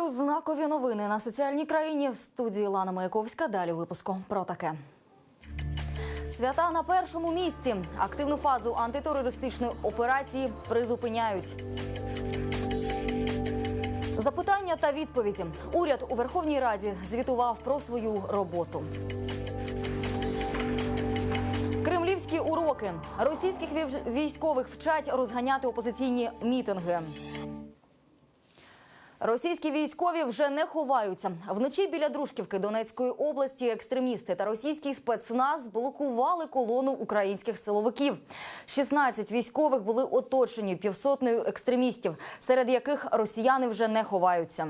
Вітаю знакові новини на соціальній країні в студії Лана Маяковська. Далі випуску про таке. Свята на першому місці. Активну фазу антитерористичної операції призупиняють. Запитання та відповіді. Уряд у Верховній Раді звітував про свою роботу. Кремлівські уроки. Російських військових вчать розганяти опозиційні мітинги. Російські військові вже не ховаються. Вночі біля Дружківки Донецької області екстремісти та російський спецназ блокували колону українських силовиків. 16 військових були оточені півсотнею екстремістів, серед яких росіяни вже не ховаються.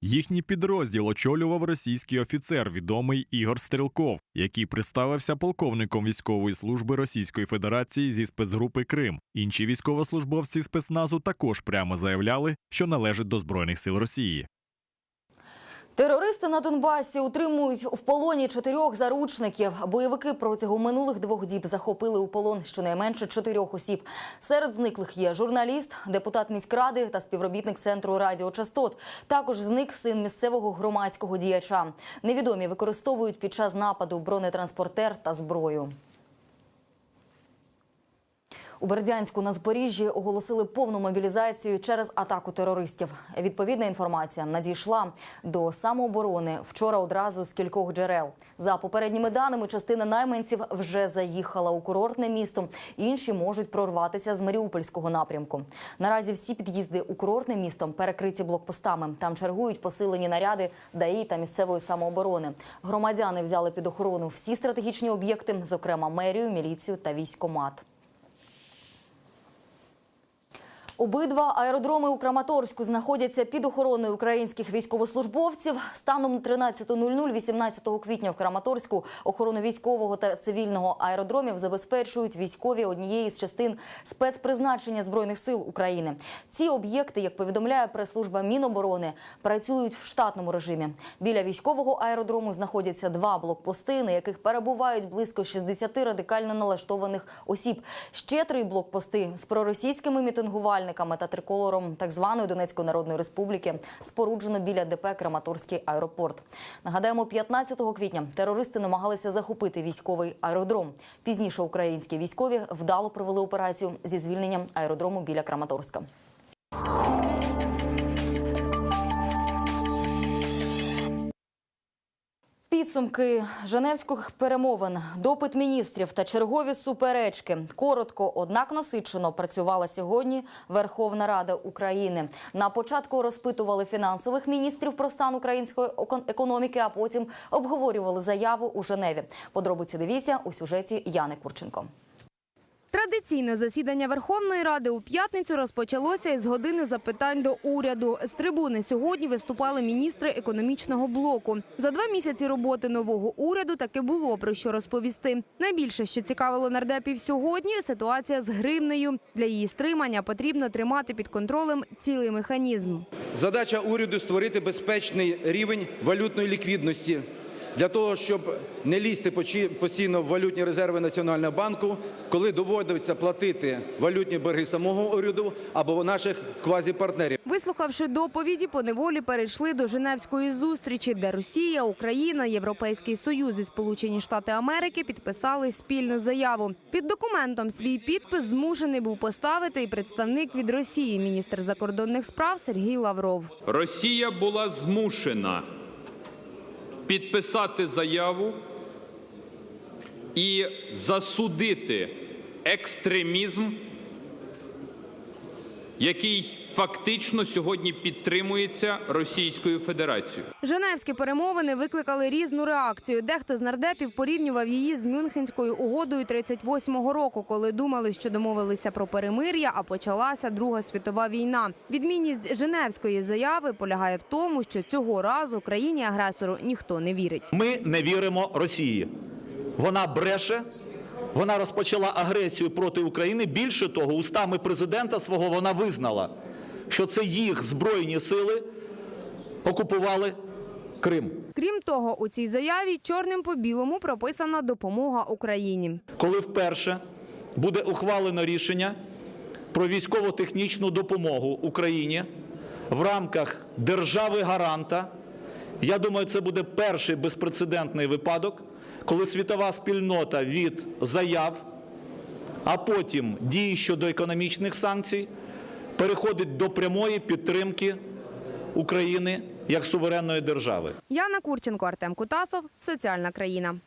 Їхній підрозділ очолював російський офіцер, відомий Ігор Стрілков, який представився полковником військової служби Російської Федерації зі спецгрупи Крим. Інші військовослужбовці спецназу також прямо заявляли, що належать до збройних сил Росії. Терористи на Донбасі утримують в полоні чотирьох заручників. Бойовики протягом минулих двох діб захопили у полон щонайменше чотирьох осіб. Серед зниклих є журналіст, депутат міськради та співробітник центру радіочастот. Також зник син місцевого громадського діяча. Невідомі використовують під час нападу бронетранспортер та зброю. У Бердянську на Запоріжжі оголосили повну мобілізацію через атаку терористів. Відповідна інформація надійшла до самооборони вчора одразу з кількох джерел. За попередніми даними, частина найманців вже заїхала у курортне місто. Інші можуть прорватися з Маріупольського напрямку. Наразі всі під'їзди у курортне місто перекриті блокпостами. Там чергують посилені наряди ДАІ та місцевої самооборони. Громадяни взяли під охорону всі стратегічні об'єкти, зокрема мерію, міліцію та військомат. Обидва аеродроми у Краматорську знаходяться під охороною українських військовослужбовців. Станом на 13.00 18 квітня в Краматорську охорону військового та цивільного аеродромів забезпечують військові однієї з частин спецпризначення збройних сил України. Ці об'єкти, як повідомляє прес-служба Міноборони, працюють в штатному режимі. Біля військового аеродрому знаходяться два блокпости, на яких перебувають близько 60 радикально налаштованих осіб. Ще три блокпости з проросійськими мітингувальниками та триколором так званої Донецької Народної Республіки споруджено біля ДП Краматорський аеропорт. Нагадаємо, 15 квітня терористи намагалися захопити військовий аеродром. Пізніше українські військові вдало провели операцію зі звільненням аеродрому біля Краматорська. Підсумки Женевських перемовин, допит міністрів та чергові суперечки. Коротко, однак насичено працювала сьогодні Верховна Рада України. На початку розпитували фінансових міністрів про стан української екон- економіки, а потім обговорювали заяву у Женеві. Подробиці дивіться у сюжеті Яни Курченко. Традиційне засідання Верховної Ради у п'ятницю розпочалося із години запитань до уряду. З трибуни сьогодні виступали міністри економічного блоку. За два місяці роботи нового уряду таки було про що розповісти. Найбільше, що цікавило нардепів сьогодні, ситуація з гривнею. Для її стримання потрібно тримати під контролем цілий механізм. Задача уряду створити безпечний рівень валютної ліквідності для того, щоб не лізти постійно в валютні резерви Національного банку, коли доводиться платити валютні борги самого уряду або наших квазіпартнерів. Вислухавши доповіді, поневолі перейшли до Женевської зустрічі, де Росія, Україна, Європейський Союз і Сполучені Штати Америки підписали спільну заяву. Під документом свій підпис змушений був поставити і представник від Росії, міністр закордонних справ Сергій Лавров. Росія була змушена підписати заяву і засудити екстремізм, який фактично сьогодні підтримується Російською Федерацією. Женевські перемовини викликали різну реакцію. Дехто з нардепів порівнював її з Мюнхенською угодою 38-го року, коли думали, що домовилися про перемир'я, а почалася Друга світова війна. Відмінність Женевської заяви полягає в тому, що цього разу країні агресору ніхто не вірить. Ми не віримо Росії. Вона бреше. Вона розпочала агресію проти України. Більше того, устами президента свого вона визнала, що це їх збройні сили окупували Крим. Крім того, у цій заяві чорним по білому прописана допомога Україні. Коли вперше буде ухвалено рішення про військово-технічну допомогу Україні, в рамках держави-гаранта. Я думаю, це буде перший безпрецедентний випадок, коли світова спільнота від заяв, а потім дії щодо економічних санкцій переходить до прямої підтримки України як суверенної держави. Яна Курченко, Артем Кутасов, Соціальна країна.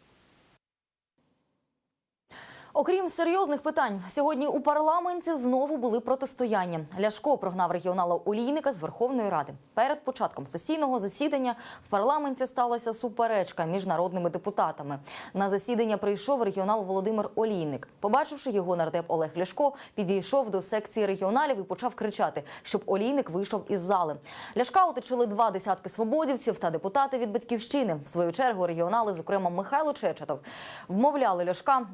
Окрім серйозних питань, сьогодні у парламенті знову були протистояння. Ляшко прогнав регіонала Олійника з Верховної Ради. Перед початком сесійного засідання в парламенті сталася суперечка між народними депутатами. На засідання прийшов регіонал Володимир Олійник. Побачивши його, нардеп Олег Ляшко підійшов до секції регіоналів і почав кричати, щоб Олійник вийшов із зали. Ляшка оточили два десятки свободівців та депутати від батьківщини. В свою чергу регіонали, зокрема Михайло Чечетов, вмовляли Ляшка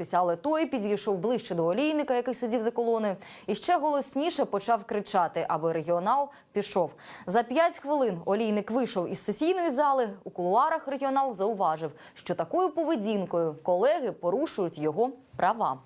заспокоїтися, але той підійшов ближче до олійника, який сидів за колоною, і ще голосніше почав кричати, аби регіонал пішов. За п'ять хвилин олійник вийшов із сесійної зали. У кулуарах регіонал зауважив, що такою поведінкою колеги порушують його права.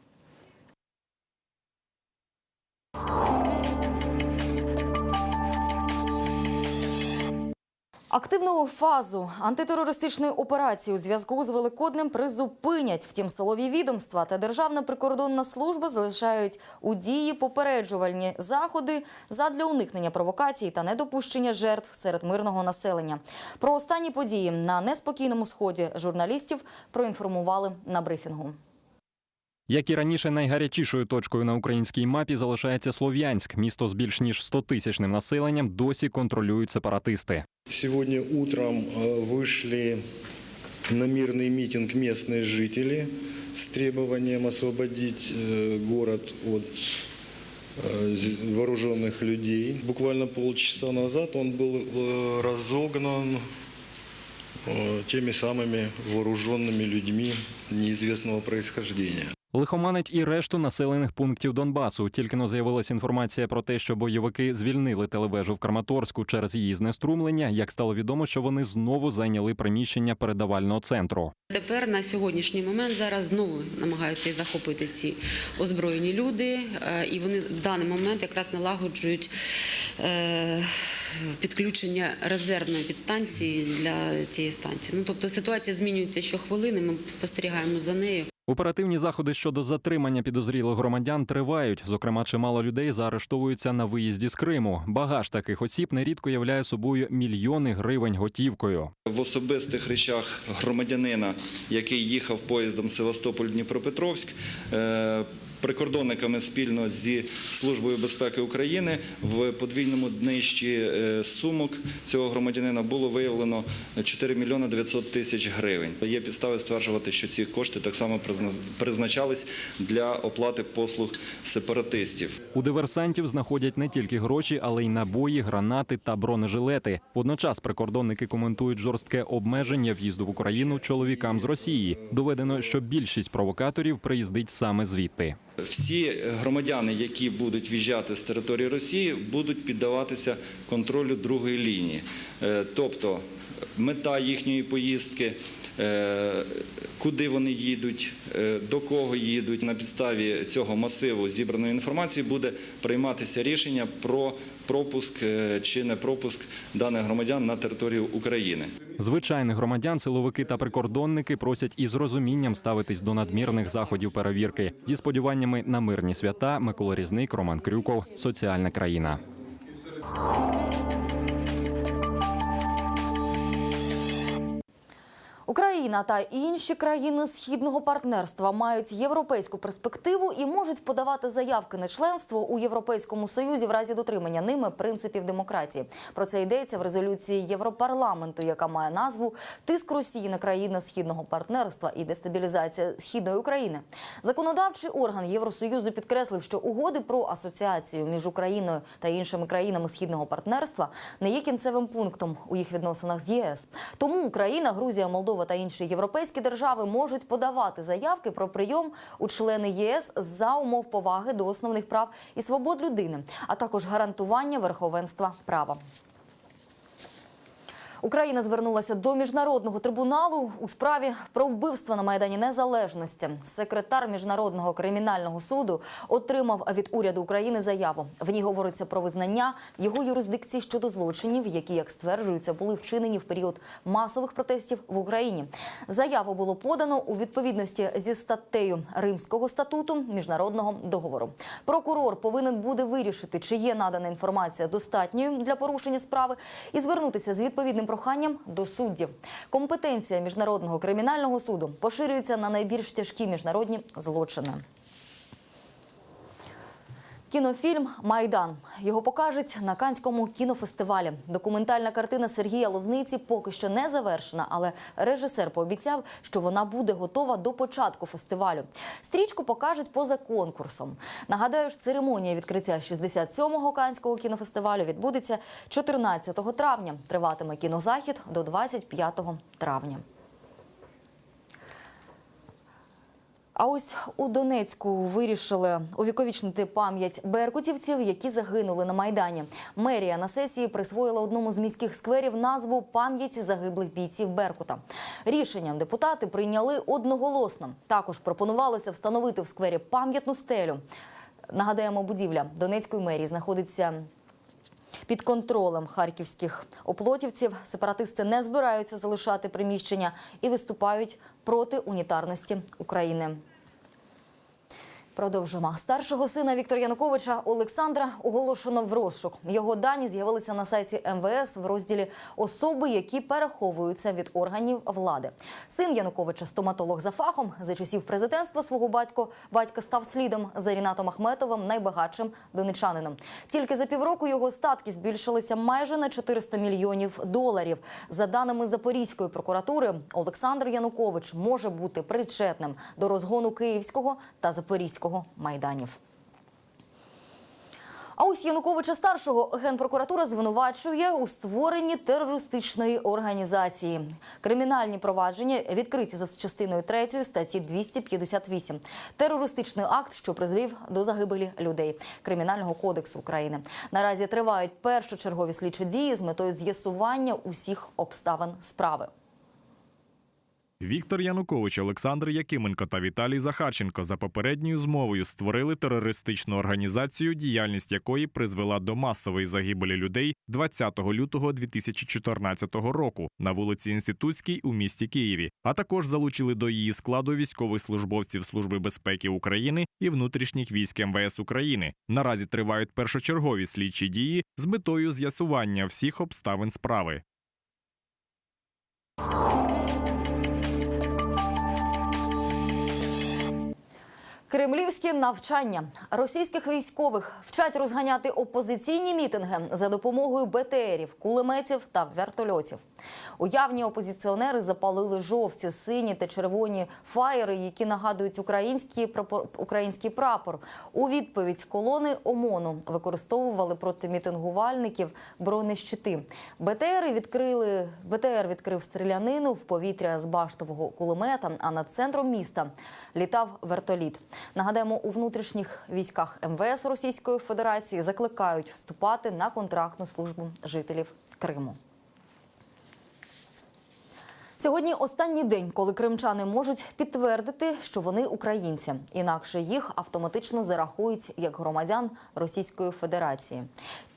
Активну фазу антитерористичної операції у зв'язку з Великоднем призупинять. Втім, силові відомства та Державна прикордонна служба залишають у дії попереджувальні заходи задля уникнення провокацій та недопущення жертв серед мирного населення. Про останні події на неспокійному сході журналістів проінформували на брифінгу. Як і раніше, найгарячішою точкою на українській мапі залишається Слов'янськ. Місто з більш ніж 100-тисячним населенням досі контролюють сепаратисти. Сегодня утром э, вышли на мирный митинг местные жители с требованием освободить э, город от э, з- вооруженных людей. Буквально полчаса назад он был э, разогнан э, теми самыми вооруженными людьми неизвестного происхождения. Лихоманить і решту населених пунктів Донбасу. Тільки но з'явилася інформація про те, що бойовики звільнили телевежу в Краматорську через її знеструмлення. Як стало відомо, що вони знову зайняли приміщення передавального центру. Тепер на сьогоднішній момент зараз знову намагаються захопити ці озброєні люди, е, і вони в даний момент якраз налагоджують е, підключення резервної підстанції для цієї станції. Ну тобто ситуація змінюється щохвилини. Ми спостерігаємо за нею. Оперативні заходи щодо затримання підозрілих громадян тривають. Зокрема, чимало людей заарештовуються на виїзді з Криму. Багаж таких осіб нерідко являє собою мільйони гривень готівкою. в особистих речах громадянина, який їхав поїздом Севастополь-Дніпропетровськ. Прикордонниками спільно зі Службою безпеки України в подвійному днищі е, сумок цього громадянина було виявлено 4 мільйони 900 тисяч гривень. Є підстави стверджувати, що ці кошти так само призна- призначались для оплати послуг сепаратистів. У диверсантів знаходять не тільки гроші, але й набої, гранати та бронежилети. Водночас прикордонники коментують жорстке обмеження в'їзду в Україну чоловікам з Росії. Доведено, що більшість провокаторів приїздить саме звідти. Всі громадяни, які будуть в'їжджати з території Росії, будуть піддаватися контролю другої лінії. Е, Тобто мета їхньої поїздки, куди вони їдуть, е, до кого їдуть. На підставі цього масиву зібраної інформації буде прийматися рішення про пропуск е, чи не пропуск даних громадян на територію України. Звичайних громадян, силовики та прикордонники просять із розумінням ставитись до надмірних заходів перевірки зі сподіваннями на мирні свята. Микола Різник, Роман Крюков, Соціальна країна. Україна та інші країни східного партнерства мають європейську перспективу і можуть подавати заявки на членство у Європейському Союзі в разі дотримання ними принципів демократії. Про це йдеться в резолюції Європарламенту, яка має назву Тиск Росії на країни східного партнерства і дестабілізація східної України. Законодавчий орган Євросоюзу підкреслив, що угоди про асоціацію між Україною та іншими країнами східного партнерства не є кінцевим пунктом у їх відносинах з ЄС. Тому Україна, Грузія, Молдова та інші європейські держави можуть подавати заявки про прийом у члени ЄС за умов поваги до основних прав і свобод людини, а також гарантування верховенства права. Україна звернулася до міжнародного трибуналу у справі про вбивство на майдані Незалежності. Секретар міжнародного кримінального суду отримав від уряду України заяву. В ній говориться про визнання його юрисдикції щодо злочинів, які, як стверджується, були вчинені в період масових протестів в Україні. Заяву було подано у відповідності зі статтею Римського статуту міжнародного договору. Прокурор повинен буде вирішити, чи є надана інформація достатньою для порушення справи, і звернутися з відповідним проханням до суддів. Компетенція міжнародного кримінального суду поширюється на найбільш тяжкі міжнародні злочини. Кінофільм Майдан його покажуть на Канському кінофестивалі. Документальна картина Сергія Лозниці поки що не завершена, але режисер пообіцяв, що вона буде готова до початку фестивалю. Стрічку покажуть поза конкурсом. Нагадаю, ж церемонія відкриття 67-го Канського кінофестивалю відбудеться 14 травня. Триватиме кінозахід до 25 травня. А ось у Донецьку вирішили увіковічнити пам'ять беркутівців, які загинули на майдані. Мерія на сесії присвоїла одному з міських скверів назву пам'яті загиблих бійців Беркута. Рішенням депутати прийняли одноголосно. Також пропонувалося встановити в сквері пам'ятну стелю. Нагадаємо, будівля Донецької мерії знаходиться під контролем харківських оплотівців сепаратисти не збираються залишати приміщення і виступають проти унітарності України. Продовжимо. Старшого сина Віктора Януковича Олександра оголошено в розшук. Його дані з'явилися на сайті МВС в розділі особи, які переховуються від органів влади. Син Януковича, стоматолог за фахом, за часів президентства свого батько батька став слідом за Рінатом Ахметовим, найбагатшим донечанином. Тільки за півроку його статки збільшилися майже на 400 мільйонів доларів. За даними Запорізької прокуратури, Олександр Янукович може бути причетним до розгону Київського та Запорізького майданів. А ось Януковича старшого генпрокуратура звинувачує у створенні терористичної організації. Кримінальні провадження відкриті за частиною 3 статті 258. Терористичний акт, що призвів до загибелі людей Кримінального кодексу України. Наразі тривають першочергові слідчі дії з метою з'ясування усіх обставин справи. Віктор Янукович, Олександр Якименко та Віталій Захарченко за попередньою змовою створили терористичну організацію, діяльність якої призвела до масової загибелі людей 20 лютого 2014 року на вулиці Інститутській у місті Києві, а також залучили до її складу військових службовців Служби безпеки України і внутрішніх військ МВС України. Наразі тривають першочергові слідчі дії з метою з'ясування всіх обставин справи. Кремлівські навчання російських військових вчать розганяти опозиційні мітинги за допомогою БТРів, кулеметів та вертольотів. Уявні опозиціонери запалили жовті, сині та червоні фаєри, які нагадують український прапор, український прапор. У відповідь колони ОМОНу використовували проти мітингувальників бронещити. БТРи відкрили БТР відкрив стрілянину в повітря з баштового кулемета. А над центром міста літав вертоліт. Нагадаємо, у внутрішніх військах МВС Російської Федерації закликають вступати на контрактну службу жителів Криму. Сьогодні останній день, коли кримчани можуть підтвердити, що вони українці, інакше їх автоматично зарахують як громадян Російської Федерації.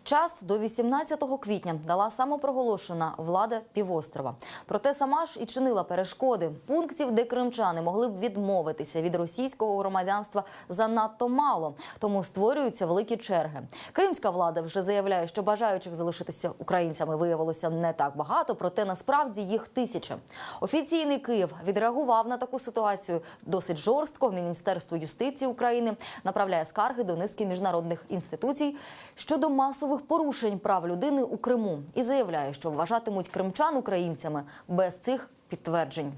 Час до 18 квітня дала самопроголошена влада півострова. Проте сама ж і чинила перешкоди. Пунктів, де кримчани могли б відмовитися від російського громадянства, занадто мало. Тому створюються великі черги. Кримська влада вже заявляє, що бажаючих залишитися українцями виявилося не так багато, проте насправді їх тисячі. Офіційний Київ відреагував на таку ситуацію досить жорстко. Міністерство юстиції України направляє скарги до низки міжнародних інституцій щодо масових порушень прав людини у Криму і заявляє, що вважатимуть кримчан українцями без цих підтверджень.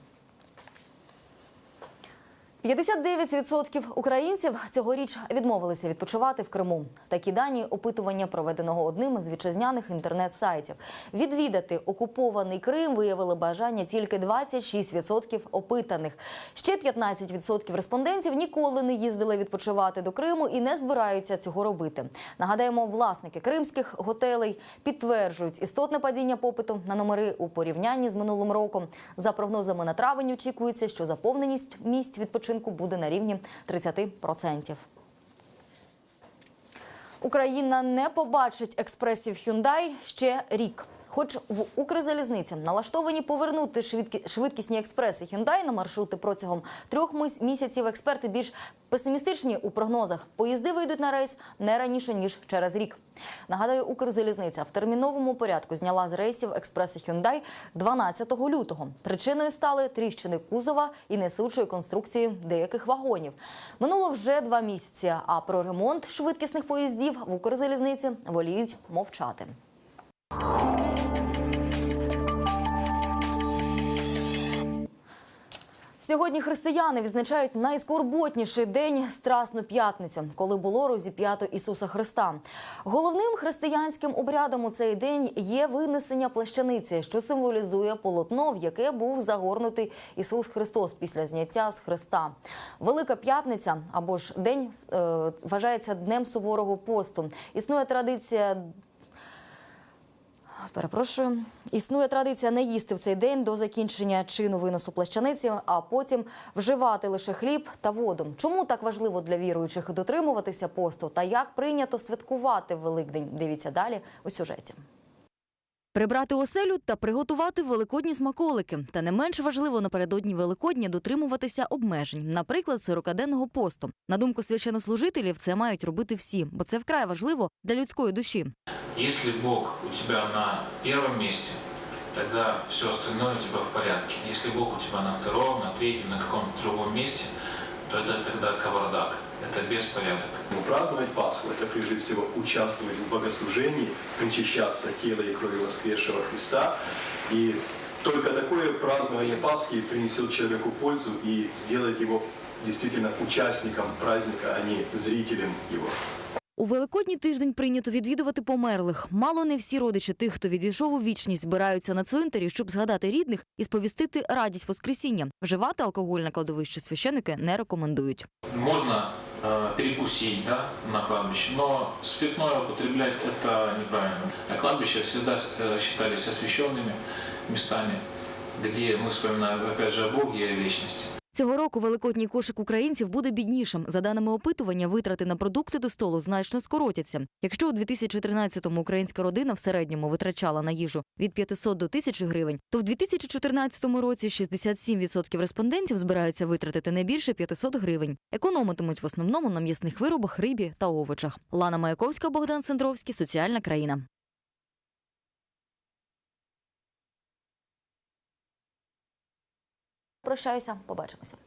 59% українців цьогоріч відмовилися відпочивати в Криму. Такі дані опитування проведеного одним із вітчизняних інтернет-сайтів. Відвідати окупований Крим виявили бажання тільки 26% опитаних. Ще 15% респондентів ніколи не їздили відпочивати до Криму і не збираються цього робити. Нагадаємо, власники кримських готелей підтверджують істотне падіння попиту на номери у порівнянні з минулим роком. За прогнозами на травень очікується, що заповненість місць відпочинку буде на рівні 30%. Україна не побачить експресів Hyundai ще рік. Хоч в Укрзалізниці налаштовані повернути швидкісні експреси Hyundai на маршрути протягом трьох місяців, експерти більш песимістичні у прогнозах. Поїзди вийдуть на рейс не раніше ніж через рік. Нагадаю, Укрзалізниця в терміновому порядку зняла з рейсів експреси Hyundai 12 лютого. Причиною стали тріщини кузова і несучої конструкції деяких вагонів. Минуло вже два місяці. А про ремонт швидкісних поїздів в Укрзалізниці воліють мовчати. Сьогодні християни відзначають найскорботніший день Страсну п'ятницю, коли було розіп'ято Ісуса Христа. Головним християнським обрядом у цей день є винесення плащаниці, що символізує полотно, в яке був загорнутий Ісус Христос після зняття з Христа. Велика п'ятниця або ж день е, вважається днем суворого посту. Існує традиція Перепрошую, існує традиція не їсти в цей день до закінчення чину виносу плащаниці, а потім вживати лише хліб та воду. Чому так важливо для віруючих дотримуватися посту та як прийнято святкувати Великдень? Дивіться далі у сюжеті. Прибрати оселю та приготувати великодні смаколики. Та не менш важливо напередодні Великодня дотримуватися обмежень, наприклад, 40-денного посту. На думку священнослужителів, це мають робити всі, бо це вкрай важливо для людської душі. Если Бог у тебя на первом месте, тогда все остальное у тебя в порядке. Если Бог у тебя на втором, на третьем, на каком-то другом месте, то это тогда кавардак, это беспорядок. Ну, Праздновать Пасху – это прежде всего участвовать в богослужении, причащаться тела и крови воскресшего Христа. И только такое празднование Пасхи принесет человеку пользу и сделает его действительно участником праздника, а не зрителем его. У Великодній тиждень прийнято відвідувати померлих. Мало не всі родичі тих, хто відійшов у вічність, збираються на цвинтарі, щоб згадати рідних і сповістити радість Воскресіння. Вживати алкоголь на кладовищі священики не рекомендують. Можно э, перекусить да, на кладбище, но спиртное употреблять это неправильно. А кладбища всегда э, считались освященными местами, где мы вспоминаем опять же о Боге и о вечности. Цього року великодній кошик українців буде біднішим. За даними опитування, витрати на продукти до столу значно скоротяться. Якщо у 2013-му українська родина в середньому витрачала на їжу від 500 до 1000 гривень, то в 2014 році 67% респондентів збираються витратити не більше 500 гривень. Економитимуть в основному на м'ясних виробах, рибі та овочах. Лана Маяковська, Богдан Сендровський, соціальна країна. Прощаюся, побачимося.